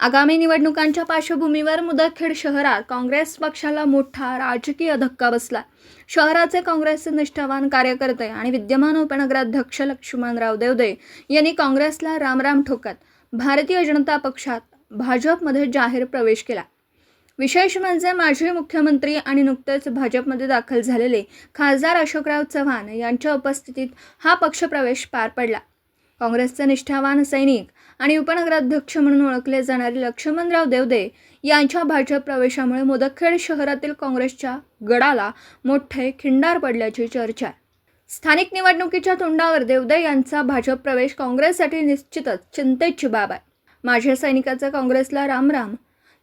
आगामी निवडणुकांच्या पार्श्वभूमीवर मुदतखेड शहरात काँग्रेस पक्षाला मोठा राजकीय धक्का बसला. शहराचे काँग्रेसचे निष्ठावान कार्यकर्ते आणि विद्यमान उपनगराध्यक्ष लक्ष्मणराव देवदे यांनी काँग्रेसला रामराम ठोकत भारतीय जनता पक्षात भाजपमध्ये जाहीर प्रवेश केला. विशेष म्हणजे माजी मुख्यमंत्री आणि नुकतेच भाजपमध्ये दाखल झालेले खासदार अशोकराव चव्हाण यांच्या उपस्थितीत हा पक्षप्रवेश पार पडला. काँग्रेसचे निष्ठावान सैनिक आणि उपनगराध्यक्ष म्हणून ओळखले जाणारे लक्ष्मणराव देवदे यांच्या भाजप प्रवेशामुळे मुदखेड शहरातील काँग्रेसच्या गडाला मोठे खिंडार पडल्याची चर्चा आहे. स्थानिक निवडणुकीच्या तोंडावर देवदे यांचा भाजप प्रवेश काँग्रेससाठी निश्चितच चिंतेची बाब आहे. माझ्या सैनिकाचा काँग्रेसला रामराम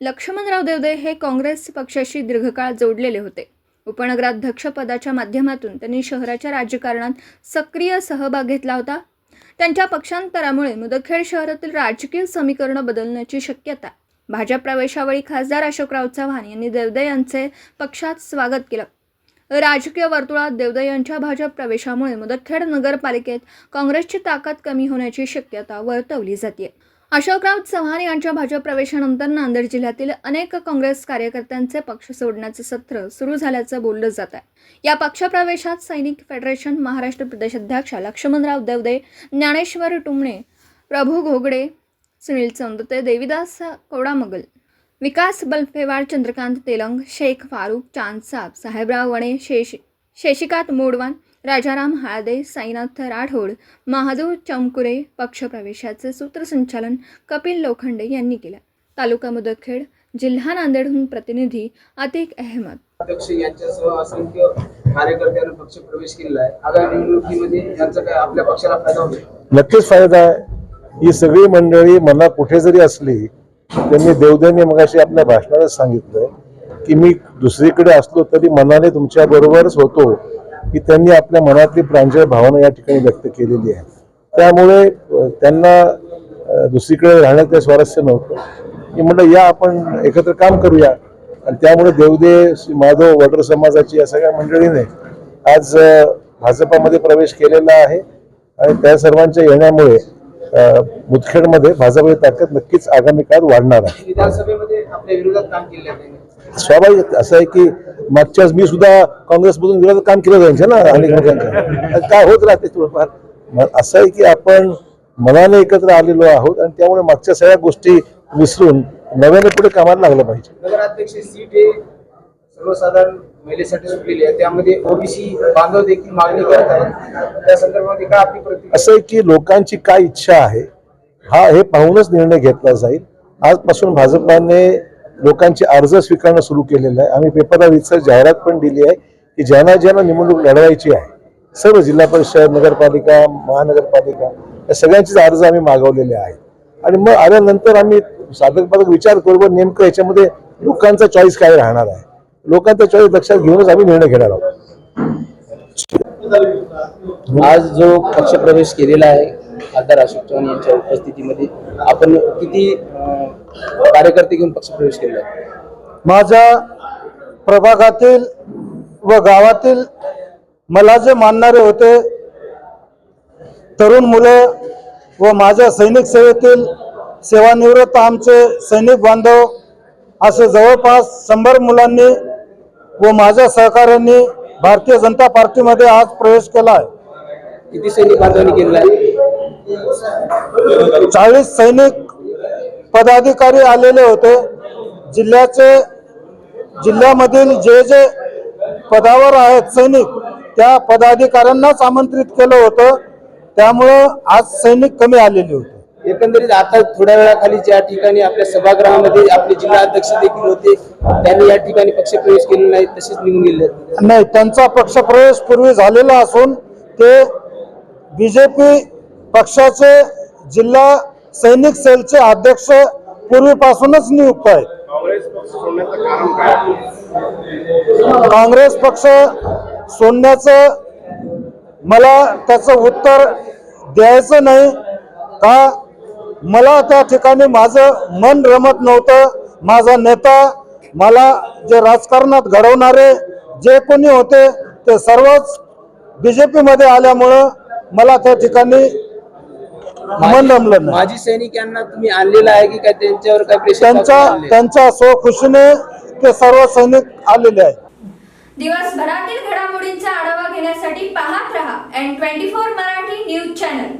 लक्ष्मणराव देवदे हे काँग्रेस पक्षाशी दीर्घकाळ जोडलेले होते. उपनगराध्यक्ष पदाच्या माध्यमातून त्यांनी शहराच्या राजकारणात सक्रिय सहभाग घेतला होता. त्यांच्या पक्षांतरामुळे मुदखेड शहरातील राजकीय समीकरण बदलण्याची शक्यता. भाजप प्रवेशावेळी खासदार अशोकराव चव्हाण यांनी देवदे यांचे पक्षात स्वागत केलं. राजकीय वर्तुळात देवदे यांच्या भाजप प्रवेशामुळे मुदखेड नगरपालिकेत काँग्रेसची ताकद कमी होण्याची शक्यता वर्तवली जाते अशोकराव चव्हाण यांच्या भाजप प्रवेशानंतर नांदेड जिल्ह्यातील अनेक काँग्रेस कार्यकर्त्यांचे पक्ष सोडण्याचे सत्र सुरू झाल्याचं बोललं जात आहे. या पक्षप्रवेशात सैनिक फेडरेशन महाराष्ट्र प्रदेशाध्यक्ष लक्ष्मणराव देवदे ज्ञानेश्वर टुमणे प्रभू घोगडे सुनील चौंदते देविदास कोडामगल विकास बल्फेवाड चंद्रकांत तेलंग शेख फारुख चांदसाब साहेबराव वणे शेष शेषिकात मोडवान राजाराम हाळदे साईनाथ राठोड महादेव चमकुरे पक्षप्रवेशाचे सूत्रसंचालन कपिल लोखंडे यांनी केलं. तालुका मुदखेड जिल्हा नांदेडहून प्रतिनिधी अतिक अहमद. अध्यक्ष यांच्यासह असंख्य कार्यकर्त्यांनी पक्ष प्रवेश केलेला आहे. आगामी निवडणुकीमध्ये यांचा काय आपल्या पक्षाला फायदा होईल? नक्कीच फायदा आहे. ही सगळी मंडळी मला कुठे जरी असली त्यांनी देवदेने मगाशी आपल्या भाषणात सांगितलंय की मी दुसरीकडे असलो तरी मनाने तुमच्या बरोबरच होतो. की त्यांनी आपल्या मनातली प्रांजळ भावना या ठिकाणी व्यक्त केलेली आहे. त्यामुळे त्यांना दुसरीकडे राहण्यात काही स्वारस्य नव्हतं. की म्हटलं या आपण एकत्र काम करूया. आणि त्यामुळे देवदेव श्री माधव वडर समाजाची या सगळ्या मंडळीने आज भाजपामध्ये प्रवेश केलेला आहे. आणि त्या सर्वांच्या येण्यामुळे मुदखेडमध्ये भाजपची ताकद नक्कीच आगामी काळात वाढणार आहे. स्वाभाविक असं आहे की मागच्याच मी सुद्धा काँग्रेसमधून विरोधात काम केलं त्यांच्या ना अनेक लोकांच्या. काय होत राहते थोडंफार. असं आहे की आपण मनाने एकत्र आलेलो आहोत आणि त्यामुळे मागच्या सगळ्या गोष्टी विसरून नव्याने पुढे कामाला लागलं पाहिजे. सर्वसाधारण महिलेसाठी सुटलेली आहे. त्यामध्ये ओबीसी बांधव देखील मागणी करत आहेत. त्या संदर्भामध्ये काय आपली प्रतिक्रिया? असं आहे की लोकांची काय इच्छा आहे हा हे पाहूनच निर्णय घेतला जाईल. आजपासून भाजपाने लोकांचे अर्ज स्वीकारणं सुरू केलेलं आहे. आम्ही पेपरला रितसर जाहिरात पण दिली आहे की ज्यांना ज्यांना निवडणूक लढवायची आहे सर्व जिल्हा परिषद नगरपालिका महानगरपालिका या सगळ्यांचेच अर्ज आम्ही मागवलेले आहेत. आणि मग आल्यानंतर आम्ही साधक पाधक विचार करू नेमकं याच्यामध्ये लोकांचा चॉईस काय राहणार आहे. लोकांचा चॉईस लक्षात घेऊनच आम्ही निर्णय घेणार आहोत. आज जो पक्षप्रवेश केलेला आहे खासदार अशोक चव्हाण यांच्या उपस्थितीमध्ये आपण किती कार्यकर्ते घेऊन पक्षप्रवेश केलेला आहे? माझ्या प्रभागातील व गावातील मला जे मानणारे होते तरुण मुलं व माझ्या सैनिक सेवेतील सेवानिवृत्त आमचे सैनिक बांधव असे जवळपास शंभर मुलांनी व माझ्या सहकाऱ्यांनी भारतीय जनता पार्टीमध्ये आज प्रवेश केला आहे किती सैनिक केलेला आहे? चाळीस सैनिक पदाधिकारी आलेले होते. जिल्ह्याचे जिल्ह्यामधील जे जे पदावर आहेत सैनिक त्या पदाधिकाऱ्यांनाच आमंत्रित केलं होतं. त्यामुळं आज सैनिक कमी आलेले होते. एकंदरीत आता थोड्या वेळाखाली ज्या ठिकाणी आपल्या सभागृहामध्ये आपले जिल्हा अध्यक्ष देखील होते त्यांनी या ठिकाणी पक्षप्रवेश केलेला नाही तसेच निघून गेले नाही त्यांचा पक्षप्रवेश पूर्वी झालेला असून ते बीजेपी पक्षाचे जिल्हा सैनिक सेलचे अध्यक्ष पूर्वीपासूनच नियुक्त आहेत. काँग्रेस पक्ष सोडण्याचं मला त्याचं उत्तर द्यायचं नाही का मला त्या ठिकाणी माझं मन रमत नव्हतं. माझा नेता मला जे राजकारणात घडवणारे जे कोणी होते ते सर्वच बी जे पीमध्ये आल्यामुळं मला त्या ठिकाणी मन रमलं नाही. माजी सैनिक यांना तुम्ही आणलेलं आहे की काय त्यांच्यावर काय प्रेशर त्यांच्या त्यांच्या स्वखुशीने ते सर्व सैनिक आलेले आहेत. दिवसभरातील घडामोडींचा आढावा घेण्यासाठी पाहत रहा N twenty four Marathi news channel